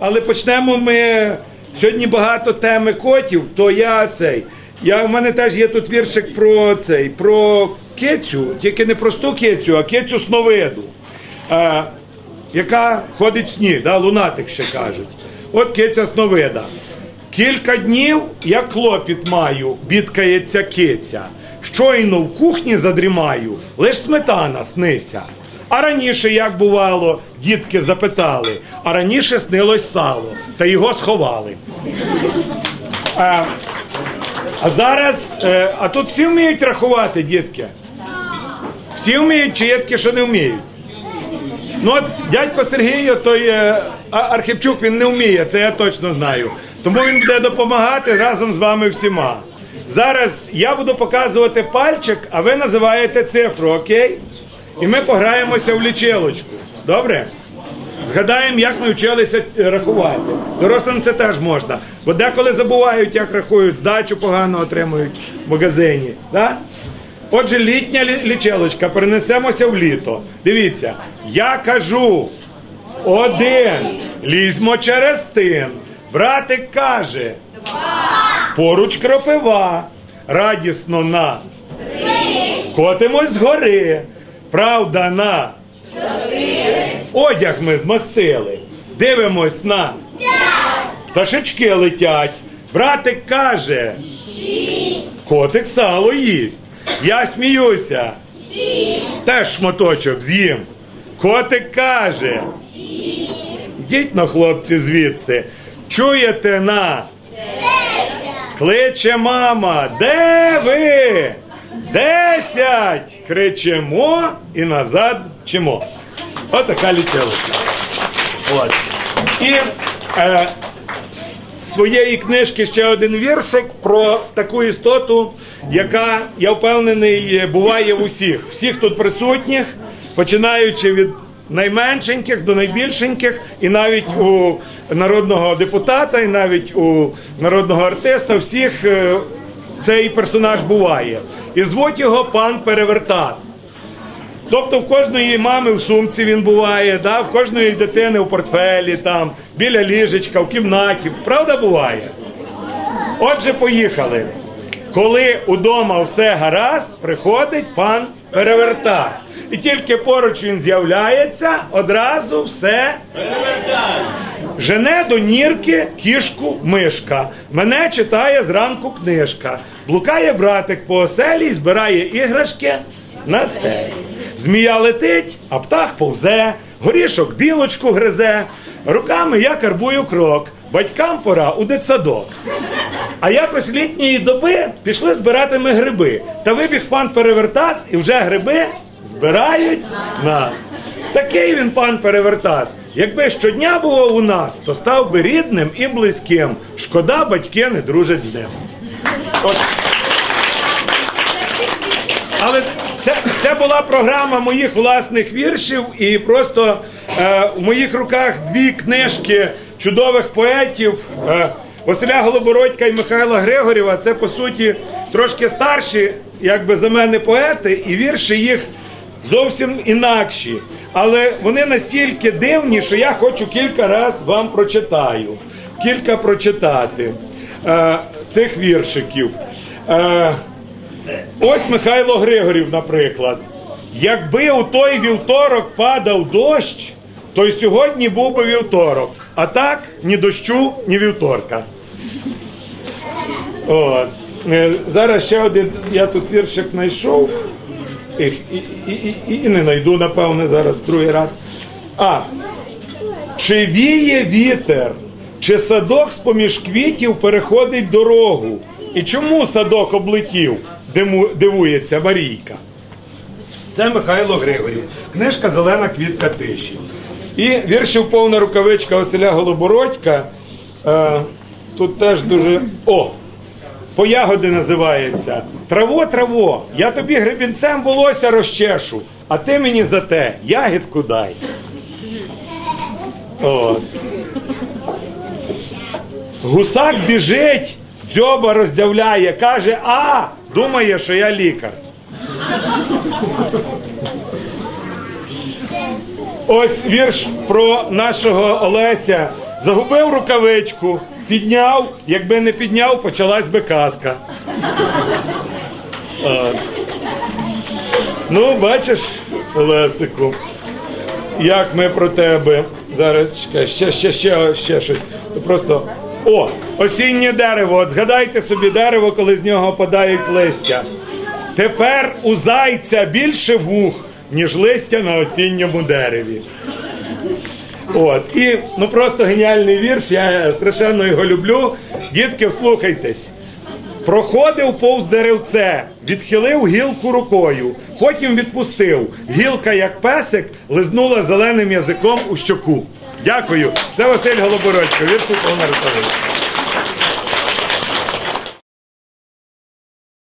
але почнемо ми сьогодні багато теми котів, то я цей. Я, в мене теж є тут віршик про цей, про кицю, тільки не просту кицю, а кицю сновиду, е, яка ходить в сні, да, лунатик ще кажуть. От киця сновида. Кілька днів, як клопіт маю, бідкається киця. Щойно в кухні задрімаю, лиш сметана сниться. А раніше, як бувало, дітки запитали, а раніше снилось сало, та його сховали. А, а зараз, е, а тут всі вміють рахувати, дітки? Всі вміють, чи є такі, що не вміють? Ну от дядько Сергій, той е, Архипчук, він не вміє, це я точно знаю. Тому він буде допомагати разом з вами всіма. Зараз я буду показувати пальчик, а ви називаєте цифру, окей? І ми пограємося в лічилочку. Добре? Згадаємо, як ми вчилися е, рахувати. Дорослим це теж можна. Бо деколи забувають, як рахують, здачу погано отримують в магазині. Да? Отже, літня лі- лічилочка, перенесемося в літо. Дивіться, я кажу один, лізьмо через тин. Братик каже, поруч кропива, радісно на котимось згори, правда на одяг ми змастили, дивимось на пташечки летять. Братик каже, котик сало їсть. Я сміюся. Теж шматочок з'їм. Котик каже. Йдіть на хлопці звідси. Чуєте на? Кличе мама. Де ви? Десять! Кричимо і назад чимо. Отака лічилочка. От. І е, з своєї книжки ще один віршик про таку істоту, яка, я впевнений, буває в усіх. Всіх тут присутніх, починаючи від найменшеньких до найбільшеньких, і навіть у народного депутата, і навіть у народного артиста, всіх е, цей персонаж буває. І звуть його пан Перевертас. Тобто в кожної мами в сумці він буває, да? в кожної дитини в портфелі, там, біля ліжечка, в кімнаті. Правда буває? Отже, поїхали. Коли удома все гаразд, приходить пан Перевертас. І тільки поруч він з'являється, одразу все Жене до нірки кішку мишка. Мене читає зранку книжка. Блукає братик по оселі, збирає іграшки на стелі. Змія летить, а птах повзе, горішок білочку гризе. Руками я карбую крок. Батькам пора у дитсадок. А якось літньої доби пішли збирати ми гриби. Та вибіг пан Перевертас, і вже гриби збирають нас. Такий він пан Перевертас. Якби щодня було у нас, то став би рідним і близьким. Шкода, батьки не дружать з ним. От. Але це, це була програма моїх власних віршів, і просто е, в моїх руках дві книжки чудових поетів е, Василя Голобородька і Михайла Григорєва. Це по суті трошки старші, якби за мене поети, і вірші їх зовсім інакші. Але вони настільки дивні, що я хочу кілька разів вам прочитаю. Кілька прочитати е, цих віршиків. Е, Ось Михайло Григорів, наприклад. Якби у той вівторок падав дощ, то й сьогодні був би вівторок. А так ні дощу, ні вівторка. От. Е, Зараз ще один, я тут віршик знайшов. Ех, І, і, і, і, не знайду, напевне, зараз другий раз. А. Чи віє вітер, чи садок з-поміж квітів переходить дорогу? І чому садок облетів? Дивується Марійка. Це Михайло Григорів. Книжка Зелена квітка тиші. І віршів повна рукавичка Василя Голобородька. Е, тут теж дуже. О! По ягоди називається. Траво, траво, я тобі гребінцем волосся розчешу, а ти мені за те ягідку дай. От. Гусак біжить, дзьоба роздявляє, каже, а, думає, що я лікар. Ось вірш про нашого Олеся. Загубив рукавичку, підняв, якби не підняв, почалась би казка. А. Ну, бачиш, Лесику, як ми про тебе. Зараз чекай, ще, ще, ще, ще щось. Просто. О, осіннє дерево. От згадайте собі дерево, коли з нього падають листя. Тепер у зайця більше вух, ніж листя на осінньому дереві. От, і ну просто геніальний вірш, я страшенно його люблю. Дітки, вслухайтесь. Проходив повз деревце, відхилив гілку рукою, потім відпустив. Гілка, як песик, лизнула зеленим язиком у щоку. Дякую. Це Василь Голобородько, Віршу повна Ритовича.